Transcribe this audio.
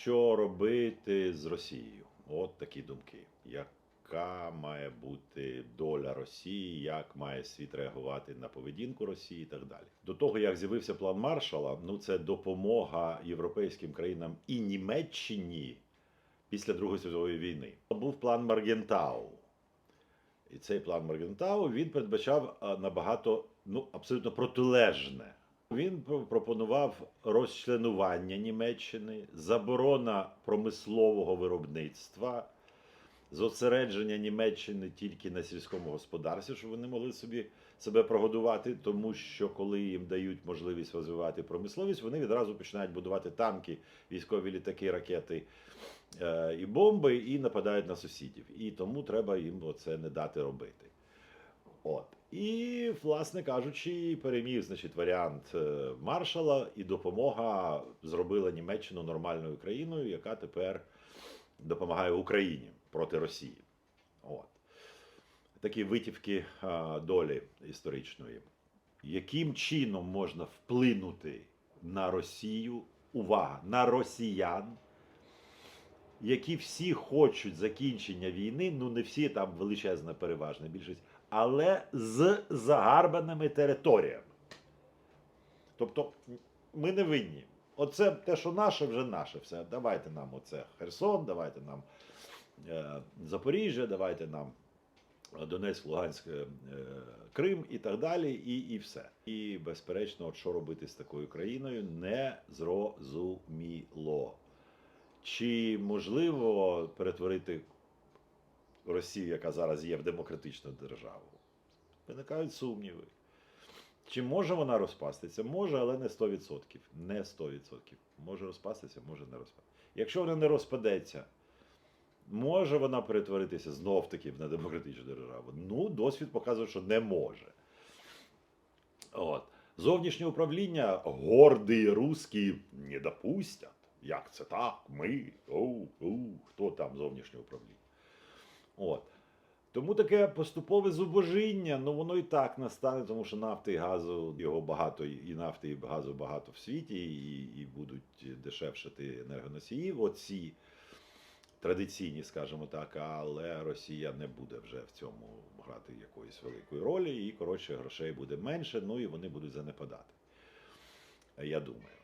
що робити з Росією? От такі думки. Яка має бути доля Росії, як має світ реагувати на поведінку Росії і так далі. До того, як з'явився план Маршала, ну це допомога європейським країнам і Німеччині після Другої світової війни. Був план Маргентау. І цей план Маргентау він передбачав набагато ну, абсолютно протилежне. Він пропонував розчленування Німеччини, заборона промислового виробництва, зосередження Німеччини тільки на сільському господарстві, щоб вони могли собі себе прогодувати, тому що коли їм дають можливість розвивати промисловість, вони відразу починають будувати танки, військові літаки, ракети е, і бомби, і нападають на сусідів. І тому треба їм оце не дати робити. От. І, власне кажучи, переміг значить, варіант е, маршала, і допомога зробила Німеччину нормальною країною, яка тепер допомагає Україні проти Росії. От. Такі витівки долі історичної. Яким чином можна вплинути на Росію? Увага, на росіян, які всі хочуть закінчення війни, ну не всі там величезна переважна більшість, але з загарбаними територіями. Тобто ми не винні. Оце те, що наше, вже наше все. Давайте нам оце Херсон, давайте нам е, Запоріжжя, давайте нам Донецьк, Луганськ, е, Крим і так далі, і, і все. І безперечно, от що робити з такою країною, не зрозуміло. Чи можливо перетворити Росію, яка зараз є в демократичну державу? Виникають сумніви. Чи може вона розпастися? Може, але не 100%. Не 100%. Може розпастися, може не розпастися. Якщо вона не розпадеться, може вона перетворитися знов таки на демократичну державу? Ну, досвід показує, що не може. От. Зовнішнє управління горді русські не допустять. Як це так? Ми? Оу, оу, хто там зовнішнє управління? От. Тому таке поступове зубожіння, ну воно і так настане, тому що нафти і газу його багато, і нафти, і газу багато в світі, і, і будуть дешевшати енергоносії. Оці традиційні, скажімо так, але Росія не буде вже в цьому грати якоїсь великої ролі, і коротше грошей буде менше, ну і вони будуть занепадати. Я думаю.